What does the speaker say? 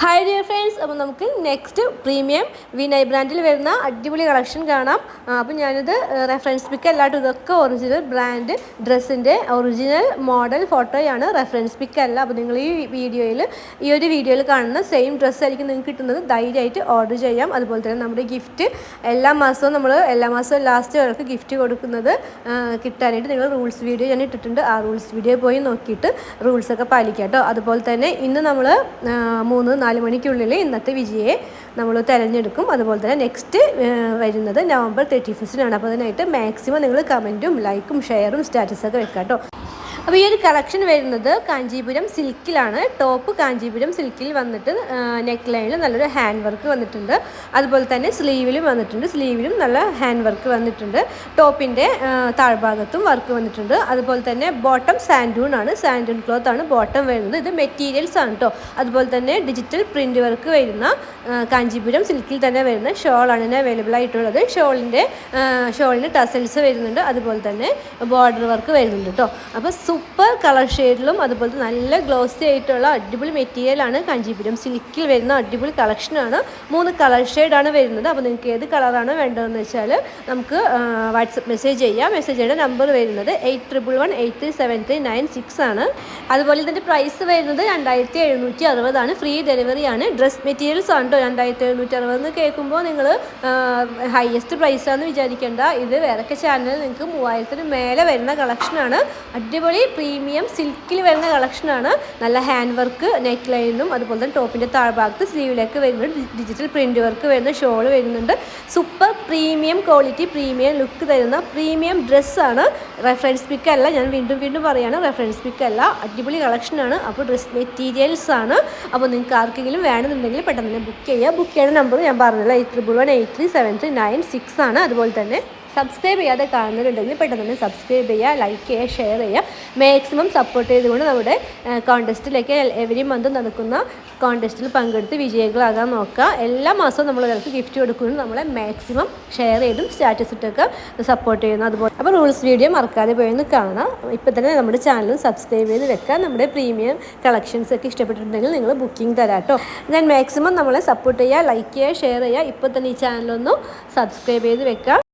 Hi dear friends അപ്പോൾ നമുക്ക് next premium Vinay ബ്രാൻഡിൽ വരുന്ന അടിപൊളി കളക്ഷൻ കാണാം. അപ്പോൾ ഞാനിത് റെഫറൻസ് പിക്ക് അല്ലാട്ട് ഇതൊക്കെ ഒറിജിനൽ ബ്രാൻഡ് ഡ്രസ്സിന്റെ ഒറിജിനൽ മോഡൽ ഫോട്ടോയാണ് റെഫറൻസ് പിക്ക് അല്ല. അപ്പോൾ നിങ്ങൾ ഈ വീഡിയോയിൽ ഈ ഒരു വീഡിയോയിൽ കാണുന്ന സെയിം ഡ്രസ്സായിരിക്കും നിങ്ങൾക്ക് കിട്ടുന്നത്. ധൈര്യമായിട്ട് ഓർഡർ ചെയ്യാം. അതുപോലെ തന്നെ നമ്മുടെ ഗിഫ്റ്റ് എല്ലാ മാസവും നമ്മൾ എല്ലാ മാസവും ലാസ്റ്റ് വർക്ക് ഗിഫ്റ്റ് കൊടുക്കുന്നത് കിട്ടാനായിട്ട് നിങ്ങൾ റൂൾസ് വീഡിയോ ഞാൻ ഇട്ടിട്ടുണ്ട്. ആ റൂൾസ് വീഡിയോ പോയി നോക്കിയിട്ട് റൂൾസൊക്കെ പാലിക്കാം കേട്ടോ. അതുപോലെ തന്നെ ഇന്ന് നമ്മൾ മൂന്ന് നാല് മണിക്കുള്ളിൽ ഇന്നത്തെ വിജയെ നമ്മൾ തിരഞ്ഞെടുക്കും. അതുപോലെ തന്നെ നെക്സ്റ്റ് വരുന്നത് നവംബർ തേർട്ടി ഫസ്റ്റിനാണ് അപ്പോൾ അതിനായിട്ട് മാക്സിമം നിങ്ങൾ കമന്റും ലൈക്കും ഷെയറും സ്റ്റാറ്റസൊക്കെ വെക്കാം കേട്ടോ അപ്പോൾ ഈ ഒരു കളക്ഷൻ വരുന്നത് കാഞ്ചീപുരം സിൽക്കിലാണ്. ടോപ്പ് കാഞ്ചീപുരം സിൽക്കിൽ വന്നിട്ട് നെക്ക് ലൈനിൽ നല്ലൊരു ഹാൻഡ് വർക്ക് വന്നിട്ടുണ്ട്. അതുപോലെ തന്നെ സ്ലീവിലും വന്നിട്ടുണ്ട്. സ്ലീവിലും നല്ല ഹാൻഡ് വർക്ക് വന്നിട്ടുണ്ട്. ടോപ്പിന്റെ താഴ്ഭാഗത്തും വർക്ക് വന്നിട്ടുണ്ട്. അതുപോലെ തന്നെ ബോട്ടം സാൻഡൂൺ ആണ്. സാൻഡൂൺ ക്ലോത്ത് ആണ് ബോട്ടം വരുന്നത്. ഇത് മെറ്റീരിയൽസ് ആണ് കേട്ടോ അതുപോലെ തന്നെ ഡിജിറ്റൽ പ്രിന്റ് വർക്ക് വരുന്ന കാഞ്ചീപുരം സിൽക്കിൽ തന്നെ വരുന്ന ഷോളാണ് ഇതിന് അവൈലബിൾ ആയിട്ടുള്ളത്. ഷോളിന്റെ ഷോളിന്റെ ടസൽസ് വരുന്നുണ്ട്. അതുപോലെ തന്നെ ബോർഡർ വർക്ക് വരുന്നുണ്ട് കേട്ടോ അപ്പോൾ സൂപ്പർ കളർ ഷെയ്ഡിലും അതുപോലെ നല്ല ഗ്ലോസി ആയിട്ടുള്ള അടിപൊളി മെറ്റീരിയലാണ് കാഞ്ചീപുരം. സിൽക്കിൽ വരുന്ന അടിപൊളി കളക്ഷനാണ് മൂന്ന് കളർ ഷെയ്ഡാണ് വരുന്നത്. അപ്പോൾ നിങ്ങൾക്ക് ഏത് കളറാണ് വേണ്ടതെന്ന് വെച്ചാൽ നമുക്ക് വാട്സപ്പ് മെസ്സേജ് ചെയ്യാം. മെസ്സേജ് നമ്പർ വരുന്നത് eight triple one eight three seven three nine six ആണ്. അതുപോലെ ഇതിന്റെ പ്രൈസ് വരുന്നത് രണ്ടായിരത്തി എഴുന്നൂറ്റി അറുപതാണ് ഫ്രീ ഡെലിവറി ആണ്. ഡ്രസ് മെറ്റീരിയൽസ് ആണ് കേട്ടോ രണ്ടായിരത്തി എഴുന്നൂറ്റി അറുപത് എന്ന് കേൾക്കുമ്പോൾ നിങ്ങൾ ഹയസ്റ്റ് പ്രൈസാണെന്ന് വിചാരിക്കേണ്ട. ഇത് വേറൊക്കെ ചാനലിൽ നിങ്ങൾക്ക് മൂവായിരത്തിന് മേലെ വരുന്ന കളക്ഷനാണ് അടിപൊളി പ്രീമിയം സിൽക്കിൽ വരുന്ന കളക്ഷനാണ് നല്ല ഹാൻഡ് വർക്ക് നെക്ക് ലൈനും അതുപോലെ തന്നെ ടോപ്പിന്റെ താഴ്ഭാഗത്ത് സ്ലീവിലേക്ക് വരുന്നുണ്ട് ഡിജിറ്റൽ പ്രിന്റ് വർക്ക് വരുന്ന ഷോൾ വരുന്നുണ്ട്. Super premium quality premium look തരുന്ന പ്രീമിയം ഡ്രസ്സാണ് റെഫറൻസ് പിക്ക് അല്ല ഞാൻ വീണ്ടും വീണ്ടും പറയുകയാണ് റെഫറൻസ് പിക്ക് അല്ല. അടിപൊളി കളക്ഷനാണ് അപ്പോൾ ഡ്രസ് മെറ്റീരിയൽസ് ആണ്. അപ്പോൾ നിങ്ങൾക്ക് ആർക്കെങ്കിലും വേണമെന്നുണ്ടെങ്കിൽ പെട്ടെന്ന് തന്നെ ബുക്ക് ചെയ്യുക ബുക്ക് ചെയ്യുന്ന നമ്പർ ഞാൻ പറഞ്ഞല്ലോ eight triple one eight three seven three nine six ആണ്. അതുപോലെ തന്നെ സബ്സ്ക്രൈബ് ചെയ്യാതെ കാണുന്നവരുണ്ടെങ്കിൽ പെട്ടെന്ന് തന്നെ സബ്സ്ക്രൈബ് ചെയ്യുക ലൈക്ക് ചെയ്യുക ഷെയർ ചെയ്യുക. മാക്സിമം സപ്പോർട്ട് ചെയ്തുകൊണ്ട് നമ്മുടെ കോൺടെസ്റ്റിലേക്ക് എവരി മന്ത് നടക്കുന്ന കോൺടെസ്റ്റിൽ പങ്കെടുത്ത് വിജയികളാകാൻ നോക്കുക. എല്ലാ മാസവും നമ്മൾ ഒരാൾക്ക് ഗിഫ്റ്റ് കൊടുക്കുന്നത് നമ്മളെ മാക്സിമം ഷെയർ ചെയ്തും സ്റ്റാറ്റസ് ഇട്ടൊക്കെ സപ്പോർട്ട് ചെയ്യുന്നു. അതുപോലെ അപ്പോൾ റൂൾസ് വീഡിയോ മറക്കാതെ പോയൊന്ന് കാണാം. ഇപ്പം തന്നെ നമ്മുടെ ചാനൽ സബ്സ്ക്രൈബ് ചെയ്ത് വെക്കുക നമ്മുടെ പ്രീമിയം കളക്ഷൻസ് ഒക്കെ ഇഷ്ടപ്പെട്ടിട്ടുണ്ടെങ്കിൽ നിങ്ങൾ ബുക്കിംഗ് തരാം കേട്ടോ. ഞാൻ മാക്സിമം നമ്മളെ സപ്പോർട്ട് ചെയ്യുക ലൈക്ക് ചെയ്യുക ഷെയർ ചെയ്യുക. ഇപ്പോൾ തന്നെ ഈ ചാനലൊന്ന് സബ്സ്ക്രൈബ് ചെയ്ത് വെക്കുക